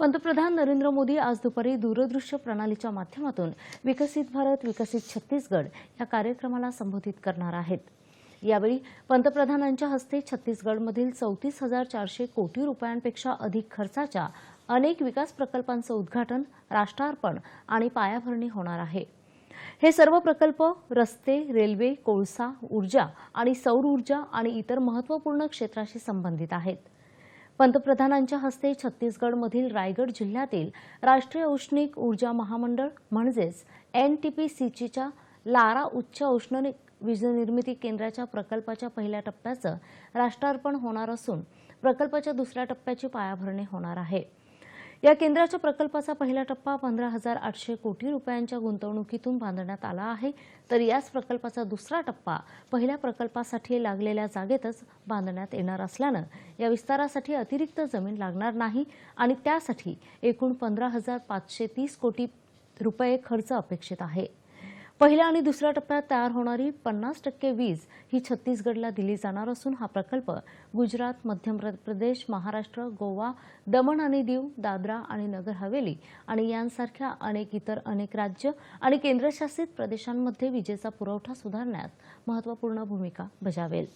पंतप्रधान नरेंद्र मोदी आज दुपारी दूरदृश्य प्रणालीच्या माध्यमातून विकसित भारत विकसित छत्तीसगड या कार्यक्रमाला संबोधित करणार आहेत. यावेळी पंतप्रधानांच्या हस्ते छत्तीसगडमधील चौतीस हजार चारशे कोटी रुपयांपेक्षा अधिक खर्चाच्या अनेक विकास प्रकल्पांचं उद्घाटन राष्ट्रार्पण आणि पायाभरणी होणार आहे. हे सर्व प्रकल्प रस्ते रेल्वे कोळसा ऊर्जा आणि सौर ऊर्जा आणि इतर महत्त्वपूर्ण क्षेत्राशी संबंधित आहेत. पंतप्रधानांच्या हस्ते छत्तीसगडमधील रायगड जिल्ह्यातील राष्ट्रीय औष्णिक ऊर्जा महामंडळ म्हणजेच एनटीपीसीच्या लारा उच्च औष्णिक वीज निर्मिती केंद्राच्या प्रकल्पाच्या पहिल्या टप्प्याचं राष्ट्रार्पण होणार असून प्रकल्पाच्या दुसऱ्या टप्प्याची पायाभरणी होणार आहे. या केंद्राच्या प्रकल्पाचा पहिला टप्पा पंधरा हजार आठशे कोटी रुपयांच्या गुंतवणुकीतून बांधण्यात आला आहे. तर याच प्रकल्पाचा दुसरा टप्पा पहिल्या प्रकल्पासाठी लागलेल्या जागेतच बांधण्यात येणार असल्यानं या विस्तारासाठी अतिरिक्त जमीन लागणार नाही आणि त्यासाठी एकूण पंधरा हजार पाचशे तीस कोटी रुपये खर्च अपेक्षित आहे. पहिल्या आणि दुसऱ्या टप्प्यात तयार होणारी पन्नास टक्के वीज ही छत्तीसगडला दिली जाणार असून हा प्रकल्प गुजरात मध्य प्रदेश महाराष्ट्र गोवा दमण आणि दीव दादरा आणि नगर हवेली आणि यांसारख्या अनेक इतर अनेक राज्य आणि केंद्रशासित प्रदेशांमध्ये विजेचा पुरवठा सुधारण्यात महत्त्वपूर्ण भूमिका बजावेल.